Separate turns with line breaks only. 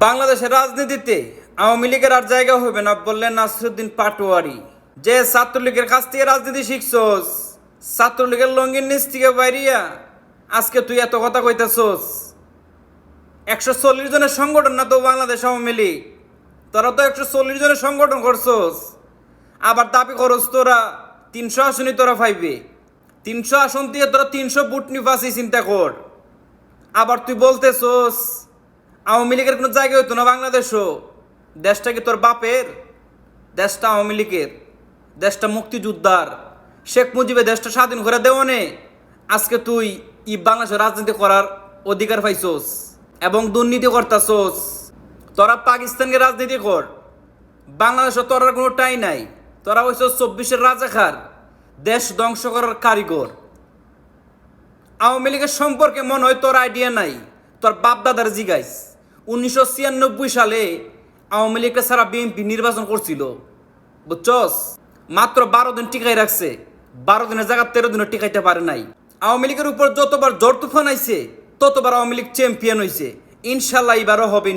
বাংলাদেশের রাজনীতিতে আওয়ামী লীগের আর জায়গা হবে না বললেন নাসরুদ্দিন পাটোয়ারি। যে ছাত্রলীগের কাছ থেকে রাজনীতি শিখছস, ছাত্রলীগের লঙ্গির নিচ থেকে বাইরিয়া আজকে তুই এত কথা কইতেছস। একশো চল্লিশ জনের সংগঠন না তো বাংলাদেশ আওয়ামী লীগ? তোরা তো একশো চল্লিশ জনের সংগঠন করছস। আবার দাবি করস তোরা তিনশো আসনই তোরা পাইবে। তিনশো আসন দিয়ে তোরা তিনশো বুট নিবাসী চিন্তা কর। আবার তুই বলতেছস আওয়ামী লীগের কোনো জায়গা হইতো না বাংলাদেশও। দেশটা কি তোর বাপের, দেশটা আওয়ামী লীগের, দেশটা মুক্তিযোদ্ধার। শেখ মুজিবে দেশটা স্বাধীন করে দেওয়ানে আজকে তুই ই বাংলাদেশের রাজনীতি করার অধিকার পাইছস এবং দুর্নীতি করতাছস। তোরা পাকিস্তানকে রাজনীতি কর। বাংলাদেশে তোর আর কোনো টাই নাই। তোরা হইছ চব্বিশের রাজাখার দেশ ধ্বংস করার কারিগর। আওয়ামী লীগের সম্পর্কে মনে হয় তোর আইডিয়া নাই। তোর বাপ দাদার জিগাইস। উনিশশো ছিয়ানব্বই সালে আওয়ামী লীগকে সারা বিএনপি নির্বাচন করছিল, বুঝছস? মাত্র বারো দিন টিকাই রাখছে, বারো দিনের জায়গা তেরো দিনও টিকাইতে পারে নাই। আওয়ামী লীগের উপর যতবার জোর তুফান আইছে, ততবার আওয়ামী লীগ চ্যাম্পিয়ন হয়েছে ইনশাল্লাহ এবারও হবে